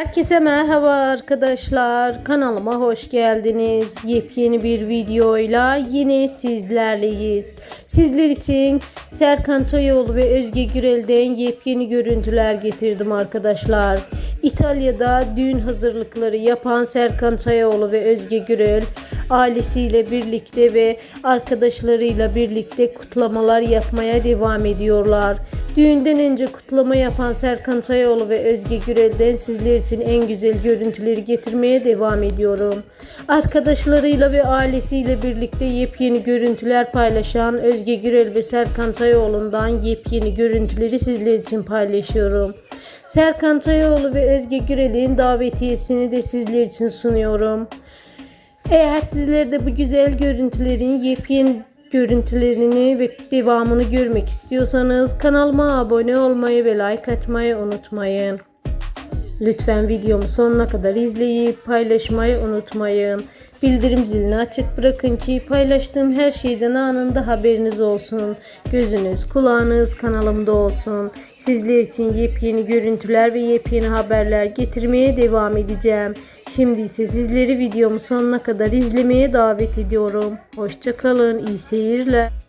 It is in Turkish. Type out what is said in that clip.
Herkese merhaba arkadaşlar. Kanalıma hoş geldiniz. Yepyeni bir videoyla yine sizlerleyiz. Sizler için Serkan Çayoğlu ve Özge Gürel'den yepyeni görüntüler getirdim arkadaşlar. İtalya'da düğün hazırlıkları yapan Serkan Çayoğlu ve Özge Gürel ailesiyle birlikte ve arkadaşlarıyla birlikte kutlamalar yapmaya devam ediyorlar. Düğünden önce kutlama yapan Serkan Çayoğlu ve Özge Gürel'den sizler için en güzel görüntüleri getirmeye devam ediyorum. Arkadaşlarıyla ve ailesiyle birlikte yepyeni görüntüler paylaşan Özge Gürel ve Serkan Çayoğlu'ndan yepyeni görüntüleri sizler için paylaşıyorum. Serkan Çayoğlu ve Özge Gürel'in davetiyesini de sizler için sunuyorum. Eğer sizler de bu güzel görüntülerin yepyeni görüntülerini ve devamını görmek istiyorsanız kanalıma abone olmayı ve like atmayı unutmayın. Lütfen videomu sonuna kadar izleyip paylaşmayı unutmayın. Bildirim zilini açık bırakın ki paylaştığım her şeyden anında haberiniz olsun. Gözünüz, kulağınız kanalımda olsun. Sizler için yepyeni görüntüler ve yepyeni haberler getirmeye devam edeceğim. Şimdi ise sizleri videomu sonuna kadar izlemeye davet ediyorum. Hoşçakalın, iyi seyirler.